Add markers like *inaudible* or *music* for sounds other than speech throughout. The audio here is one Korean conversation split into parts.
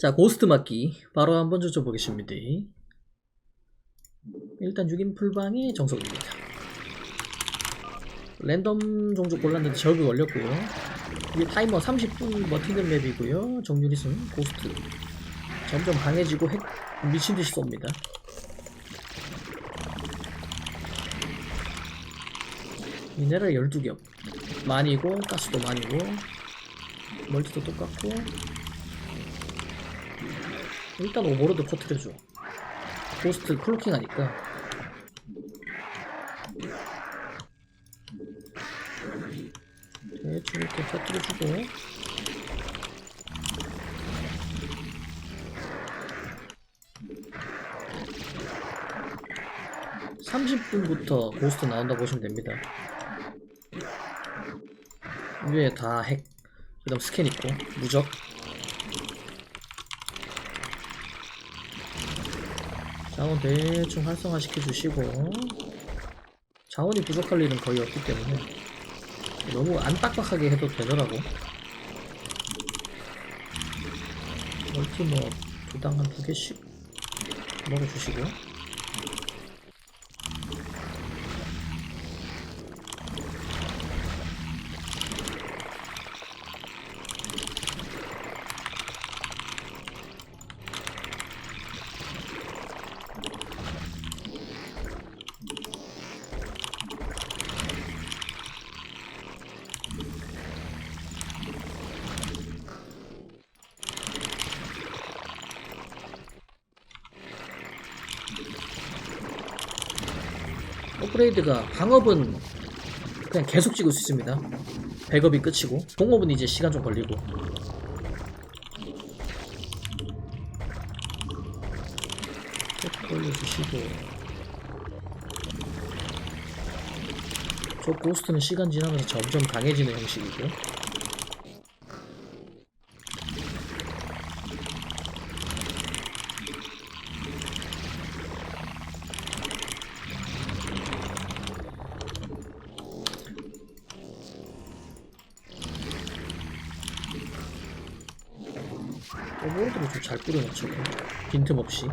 자, 고스트 맞기. 바로 한번 조져보겠습니다. 일단 6인 풀방이 정석입니다. 랜덤 종족 골랐는데 저그 걸렸고요. 이게 타이머 30분 버티는 맵이고요. 정유리승 고스트. 점점 강해지고 핵 미친듯이 쏩니다. 미네랄 12겹. 많이고, 가스도 많이고, 멀티도 똑같고, 일단 오버로드 퍼트려줘. 고스트 클로킹 하니까. 대충 이렇게 퍼트려주고. (30분부터) 고스트 나온다고 보시면 됩니다 위에 다 핵, 그 다음 스캔 있고, 무적. 자원 대충 활성화 시켜주시고, 자원이 부족할 일은 거의 없기 때문에, 너무 안 빡빡하게 해도 되더라고. 멀티 뭐, 두당 한 두 개씩 먹어주시고. 업그레이드가 방업은 그냥 계속 찍을 수 있습니다. 백업이 끝이고. 공업은 이제 시간 좀 걸리고. 쭉 걸려주시고. 저 고스트는 시간 지나면서 점점 강해지는 형식이고 오버로드를 좀잘 뿌려놓죠 빈틈없이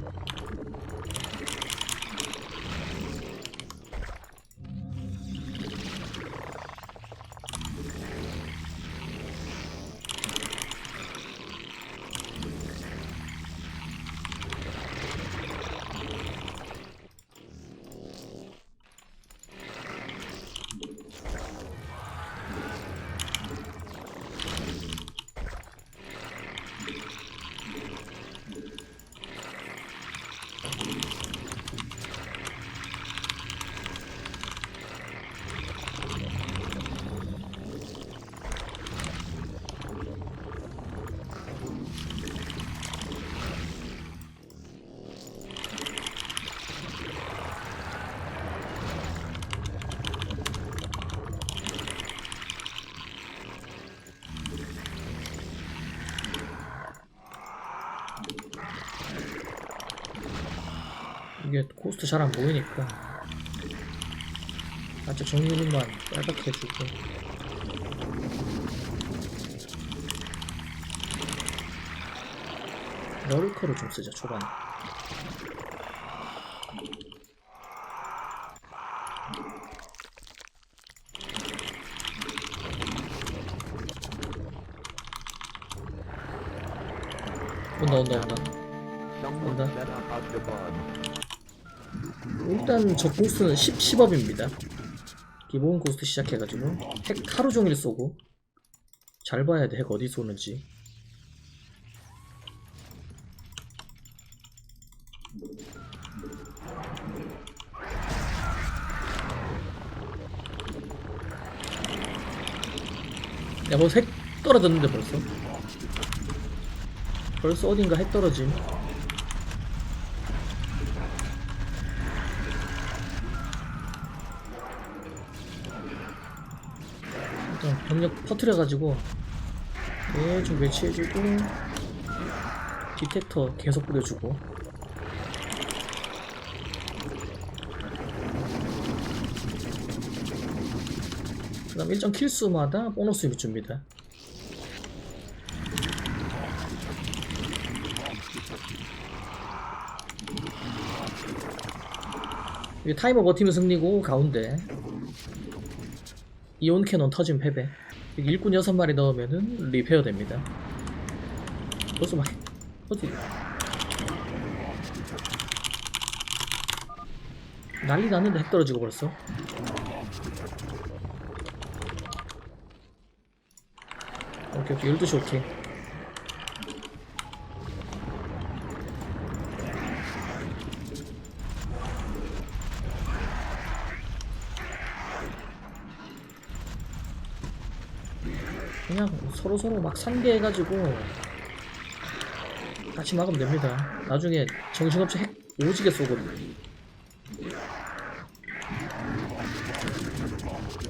이게 코스트 잘 안 보이니까. 살짝 정리만 빨갛게 해주고. 너르커를 좀 쓰자 초반에. 온다 온다. 온다. Someone Onda. 일단 저 코스트는 10, 10업입니다. 기본 코스트 시작해가지고 핵 하루 종일 쏘고 잘 봐야 돼 핵 어디 쏘는지. 야뭐핵 떨어졌는데 벌써? 벌써 어딘가 핵 떨어짐 어, 병력 퍼트려가지고 계속 매치해주고 디텍터 계속 뿌려주고. 그 다음 일정 킬수마다 보너스를 줍니다. 타이머 버티면 승리고 가운데. 이온 캐논 터진 패배. 일꾼 6마리 넣으면은 리페어 됩니다. 벌써 막 어디 난리 났는데 핵 떨어지고 벌써. 오케이 오케이. 12시 오케이 그냥 서로 서로 막 상대해가지고 같이 막으면 됩니다. 나중에 정신없이 핵 오지게 쏘거든요.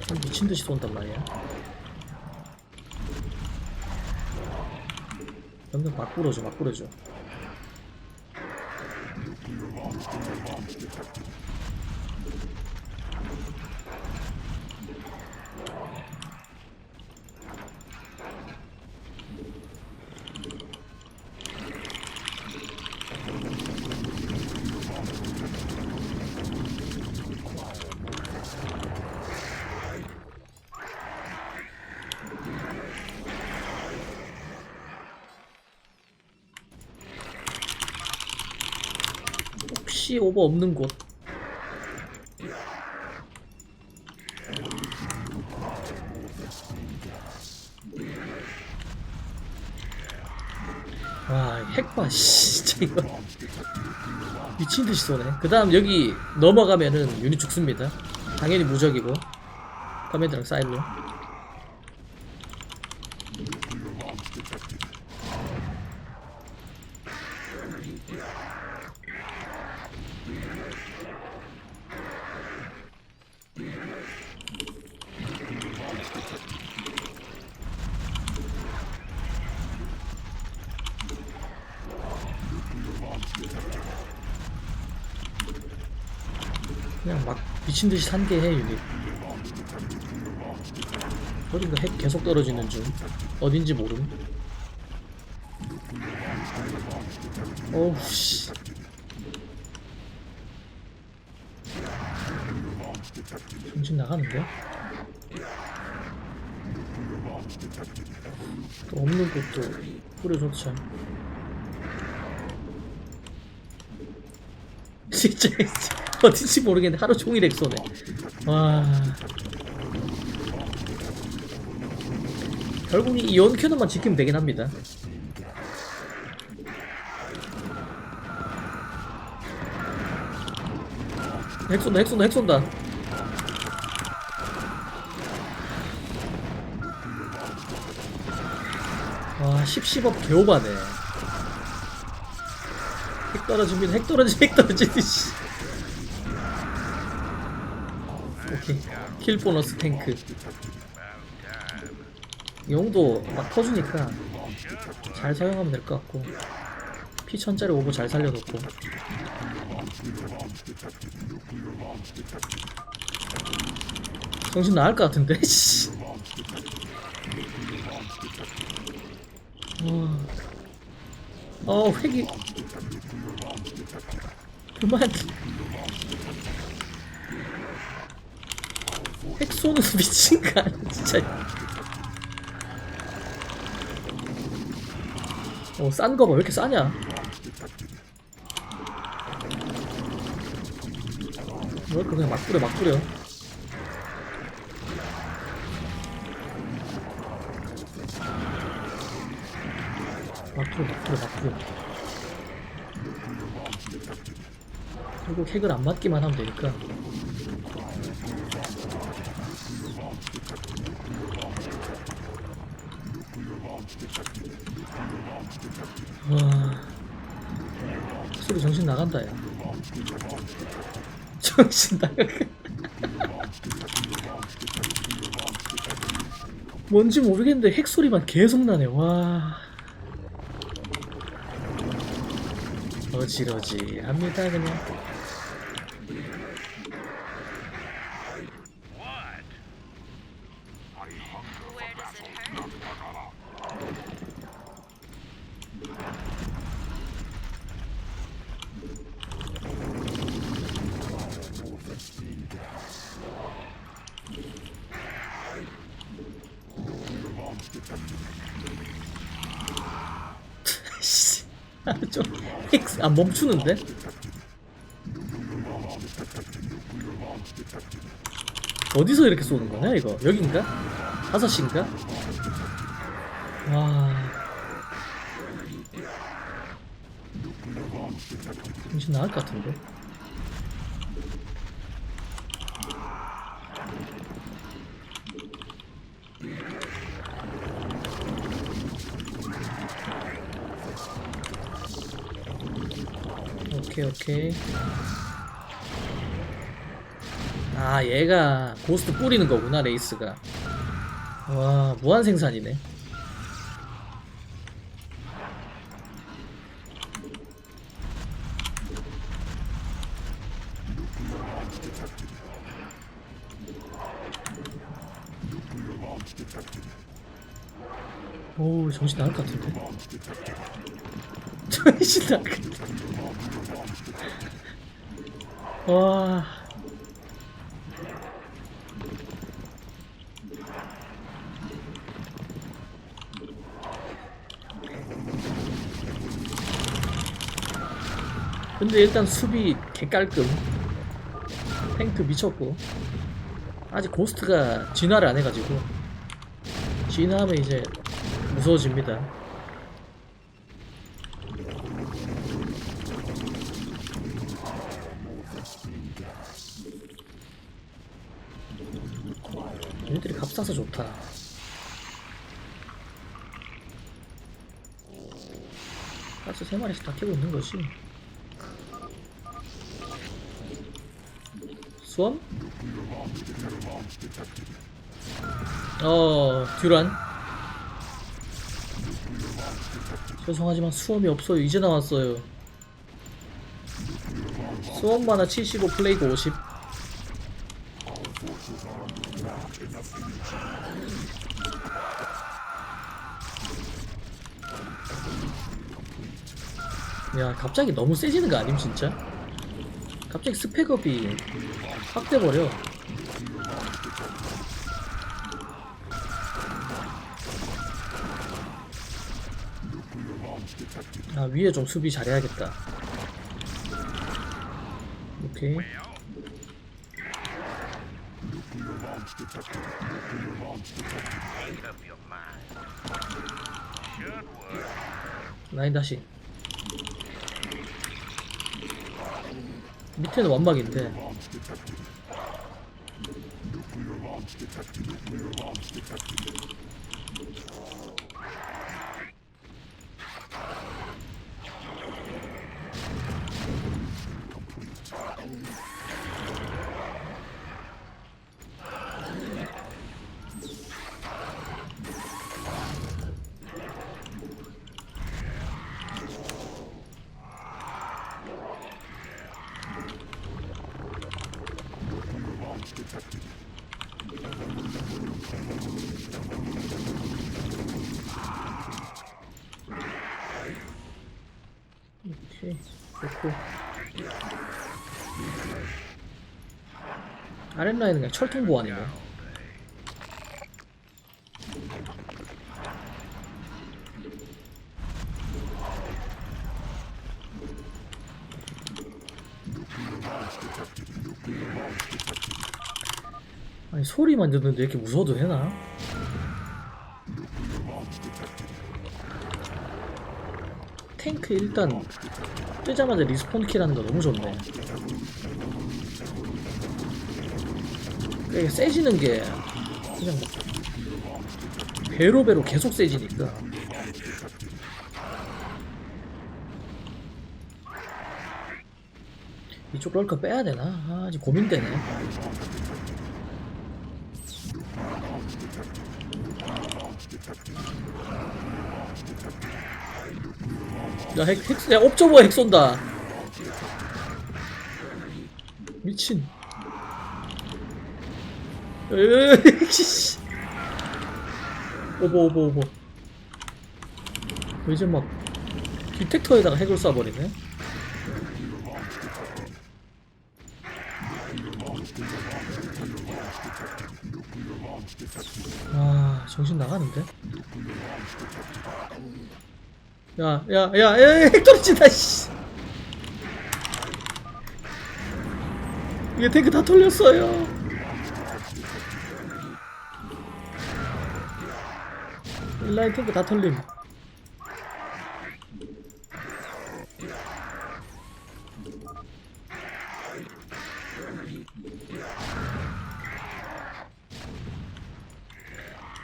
참 미친 듯이 쏜단 말이야. 연결 막 부러져, 막 부러져. 혹시 오버 없는 곳. 와, 핵봐, 씨, 진짜 이거. 미친 듯이 쏘네. 그 다음 여기 넘어가면은 유닛 죽습니다. 당연히 무적이고. 커맨드랑 사일로. 그냥 막 미친 듯이 산게해 유닛. 어딘가 핵 계속 떨어지는 중. 어딘지 모름. 어우 씨. 정신 나가는데? 또 없는 것도 뿌려줬죠. *laughs* 진짜 어딘지 모르겠는데 하루 종일 엑소네. 와. 결국 이 이온 캐논만 지키면 되긴 합니다. 핵 쏜다, 핵 쏜다, 핵 쏜다. 와, 10, 10업 개오바네. 핵 떨어집니다, 핵 떨어지, 핵 떨어지듯이. 킬 보너스 탱크. 용도 막 터주니까 잘 사용하면 될 것 같고. 피 천짜리 오버 잘 살려놓고. 정신 나갈 것 같은데, *laughs* 씨. 와. 어, 회기. 그만. 핵 쏘는 거 미친 거 아니야, 진짜. 어, 싼 거 봐. 왜 이렇게 싸냐? 왜 이렇게 그냥 막 뿌려, 막 뿌려. 막 뿌려, 막 뿌려, 막 뿌려. 결국 핵을 안 맞기만 하면 되니까. 와. 소리 정신 나간다, 야. 정신 나가. 뭔지 모르겠는데 핵 소리만 계속 나네. 와. 어지러지합니다 그냥. *laughs* 좀 헥스 안 멈추는데? 어디서 이렇게 쏘는 거냐 이거 여긴가? 다섯 시인가? 와 정신 나갈 것 같은데 오케이. 아 얘가 고스트 뿌리는 거구나 레이스가. 와 무한 생산이네. 오 정신 나갈 것 같은데? *laughs* 정신 나갈 것 같아 와. 근데 일단 수비 개깔끔. 탱크 미쳤고. 아직 고스트가 진화를 안 해가지고. 진화하면 이제 무서워집니다 값싸서 좋다 가스 3마리씩 다 키고 있는 거지 수험? 어, 듀란. 죄송하지만 수험이 없어요. 이제 나왔어요. 수험 만화 75, 플레이그 50. 야, 갑자기 너무 세지는 거 아님, 진짜? 갑자기 스펙업이 확 돼버려. 아, 위에 좀 수비 잘해야겠다. 오케이. 라인 다시. 밑에는 완막인데. 아랫라인은 그냥 철통 보안이네. 아니 소리만 듣는데 이렇게 무서워도 되나? 탱크 일단 뜨자마자 리스폰 킬하는 거 너무 좋네. 이게 세지는 게 그냥 막 배로 배로 계속 세지니까. 이쪽 럴커 빼야 되나? 아, 아직 고민되네. 야, 핵, 핵, 야, 옵저버 핵 쏜다. 미친. 으이씨. *laughs* 오버, 오버, 오버. 이제 막, 디텍터에다가 핵을 쏴버리네. 아, 정신 나가는데? 야, 야, 야, 야, 핵 떨어진다, 씨. 이게 탱크 다 털렸어요. 인라인 탱크 다 털림.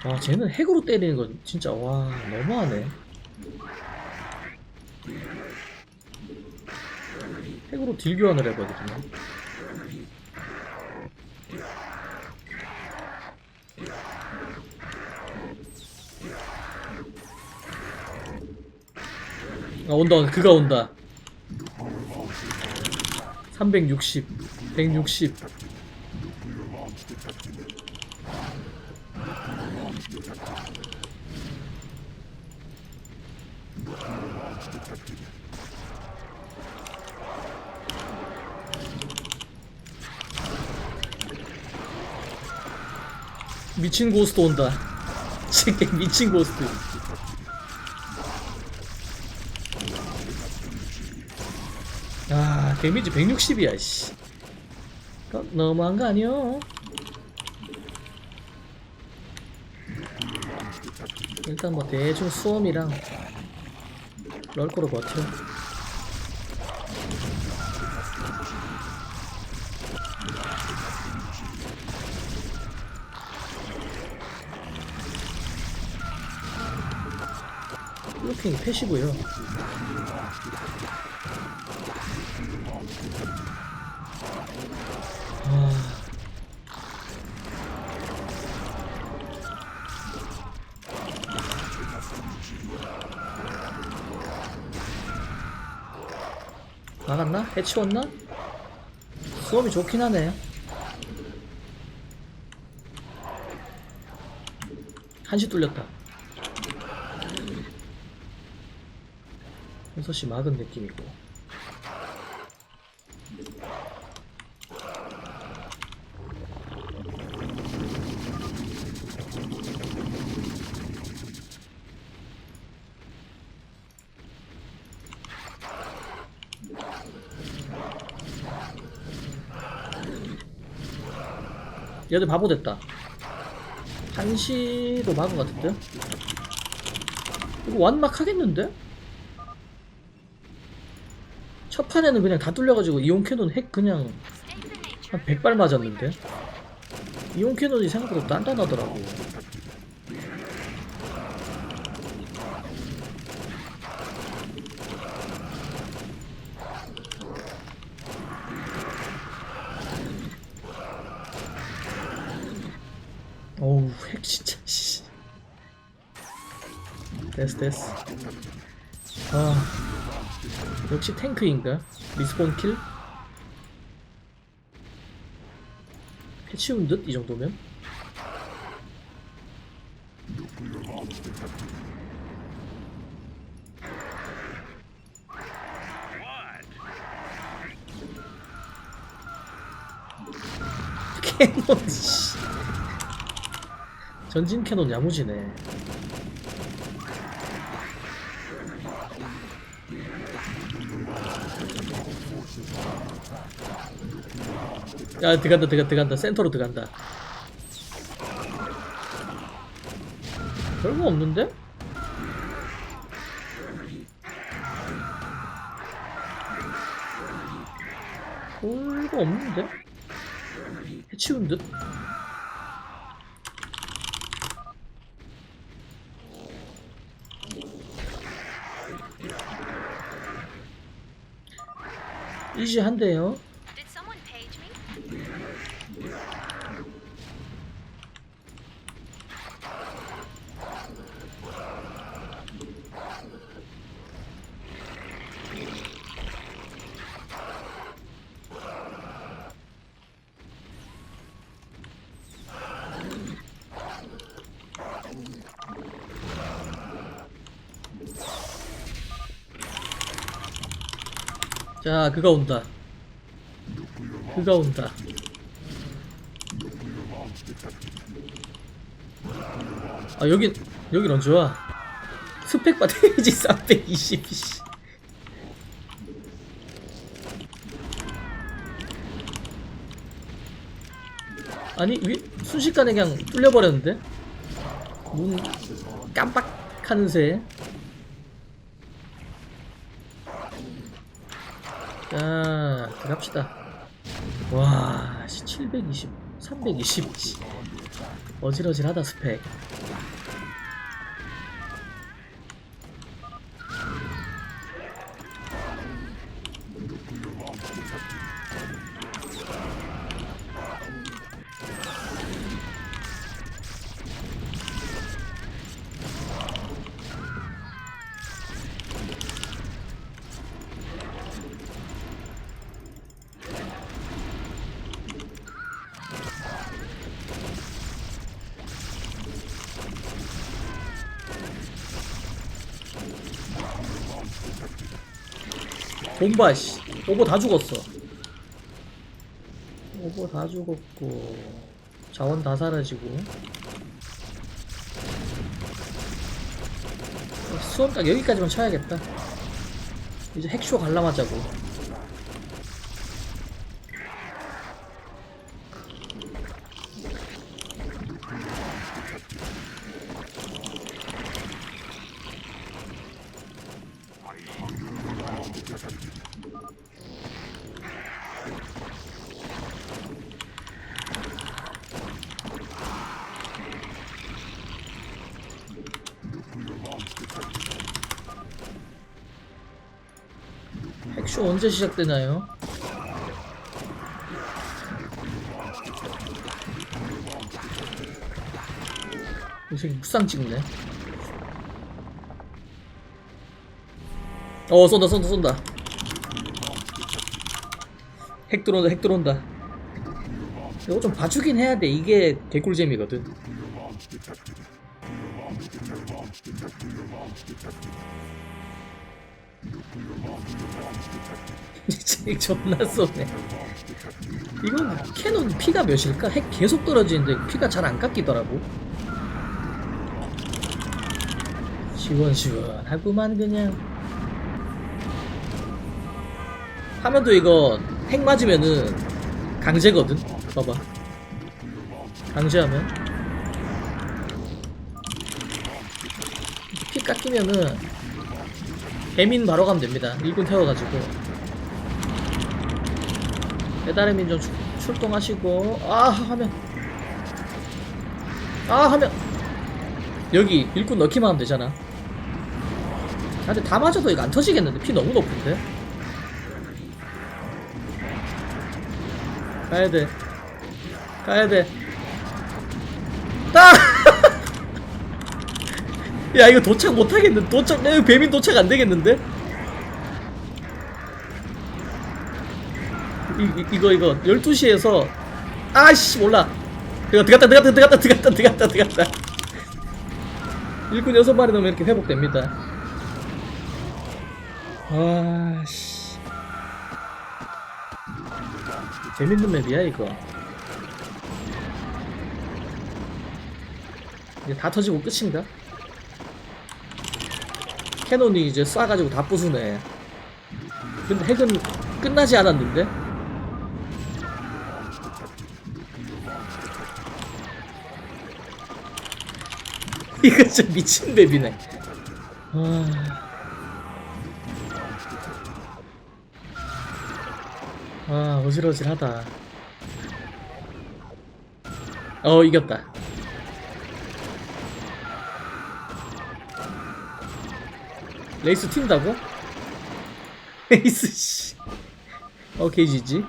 아, 쟤는 핵으로 때리는 건 진짜 와 너무하네. 핵으로 딜 교환을 해버리거 아 온다 그가 온다. 360 160 미친 고스트 온다. *laughs* 새끼 미친 고스트 아 데미지 160이야 씨. 어, 너무한 거 아니야 일단 뭐 대충 수험이랑 럴거로 버텨. 블로킹이 패시고요 나갔나? 해치웠나? 수업이 좋긴 하네. 한시 뚫렸다. 6시 막은 느낌이고. 얘들 바보 됐다. 한시로 막은 것 같은데? 이거 완막 하겠는데? 첫 판에는 그냥 다 뚫려가지고 이온 캐논 핵 그냥 한 100발 맞았는데? 이온 캐논이 생각보다 단단하더라고. 됐어 아 역시 탱크인가? 리스폰 킬? 해치운 듯? 이 정도면? *laughs* 캐논 씨 전진 캐논 야무지네. 야 들어간다 들어간다 들어간다 센터로 들어간다. 별거 없는데? 별거 없는데? 해치운 듯? 이지한데요. 자, 그가 온다. 그가 온다. 아, 여긴, 여긴 언제 와? 스펙 바 데미지 320 씨. 아니 위, 순식간에 그냥 뚫려버렸는데 문 깜빡하는 새에 자 들어갑시다 와 씨, 720 320 씨. 어질어질하다 스펙 bomba 씨. 오버 다 죽었어. 오버 다 죽었고. 자원 다 사라지고. 수험딱 여기까지만 쳐야겠다. 이제 핵쇼 관람하자고 쇼 언제 시작되나요? 이 새끼 무쌍 찍네. 어 쏜다 쏜다 쏜다. 핵 들어온다 핵 들어온다. 이거 좀 봐주긴 해야 돼. 이게 개꿀잼이거든 진짜 존나 쏘네. 이건 캐논 피가 몇일까? 핵 계속 떨어지는데 피가 잘 안 깎이더라고. 시원시원하구만 그냥. 화면도 이거 핵 맞으면은 강제거든? 봐봐. 강제하면. 피 깎이면은 배민 바로 가면 됩니다. 일군 태워가지고. 배달의 민족 출- 출동하시고. 아 하면. 아 하면. 여기 일꾼 넣기만 하면 되잖아. 아, 근데 다 맞아도 이거 안 터지겠는데? 피 너무 높은데? 가야돼. 가야돼. 아! 야 이거 도착 못하겠는데. 도착 야, 이거 배민 도착 안 되겠는데? 이, 이, 이거 이거. 12시에서 아씨 몰라. 이거 들어갔다 들어갔다 들어갔다 들어갔다 들어갔다 들어갔다. 일꾼 6마리 넣으면 이렇게 회복됩니다. 아씨. 재밌는 맵이야 이거. 이제 다 터지고 끝인가? 캐논이 이제 쏴가지고 다 부수네 근데 핵은 끝나지 않았는데? *laughs* 이거 진짜 미친 맵이네. 아... 아, 어질어질하다. 어, 이겼다. 레이스 튄다고? *laughs* 레이스, 씨. 어, 게이지지.